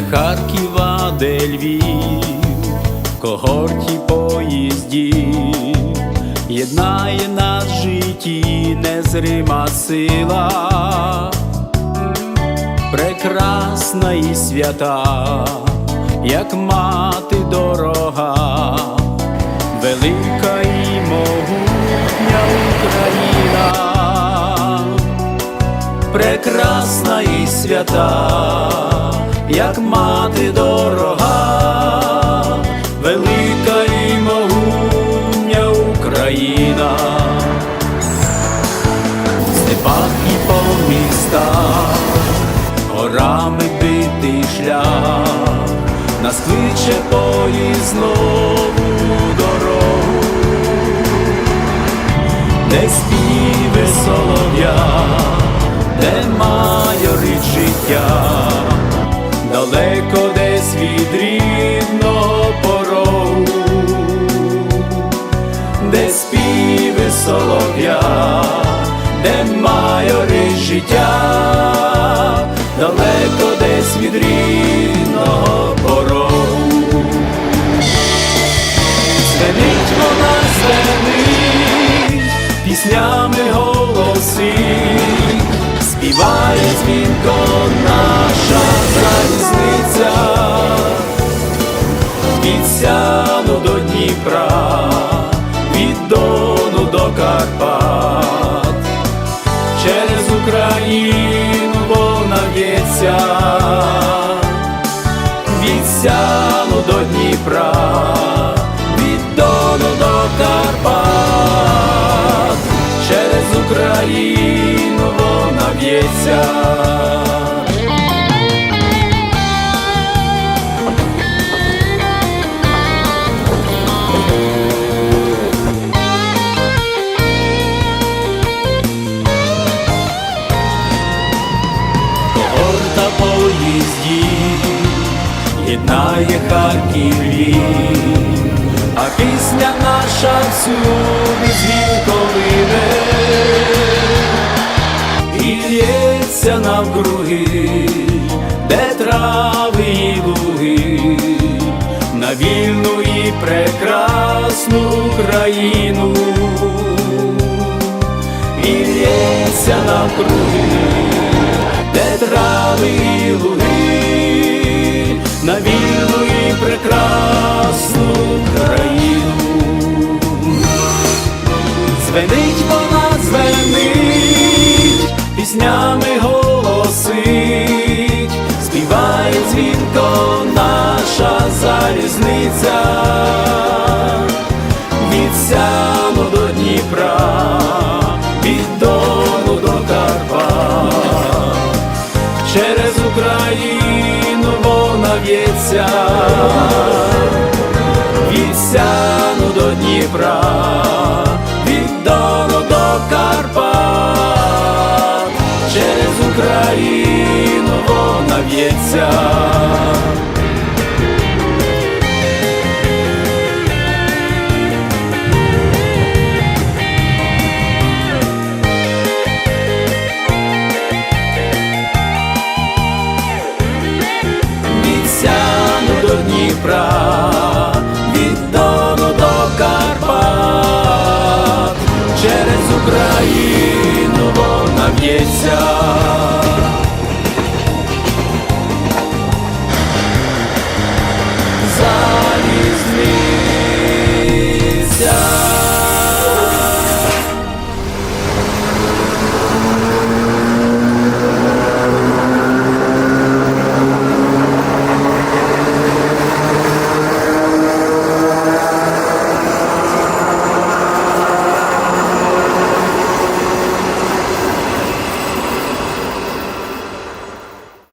де Харків, а де Львів, когорті поїздів, єднає нас в житті незрима сила, прекрасна і свята, як мати дорога, велика і могутня Україна. Прекрасна і свята, як мати дорога, велика і могутня Україна, в і по містах, горами битий шлях, нас кличе поїзд знову дорогу, де співи солов'я де майорить життя, далеко десь від рідного порогу, де співи солов'я, де майорить життя, далеко десь від рідного порогу. Звенить вона звенить, піснями голосить, співає дзвінко наша Україну вона в'ється, від сяну до Дніпра, від Дону до Карпат, через Україну вона в'ється. Єднає Харків Львів, а пісня наша всюди звідковине і лється навкруги, де трави і луги, на вільну і прекрасну Україну і лється навкруги, де трави і луги, на вільну і прекрасну країну. Звенить вона, звенить, піснями голосить, співає дзвінко наша залізниця, від сяну до Дніпра, від Дону до Карпат, через Україну в'ється, від до Дніпра, від Дону до Карпат, через Україну вона в'ється. Україну вона в'ється.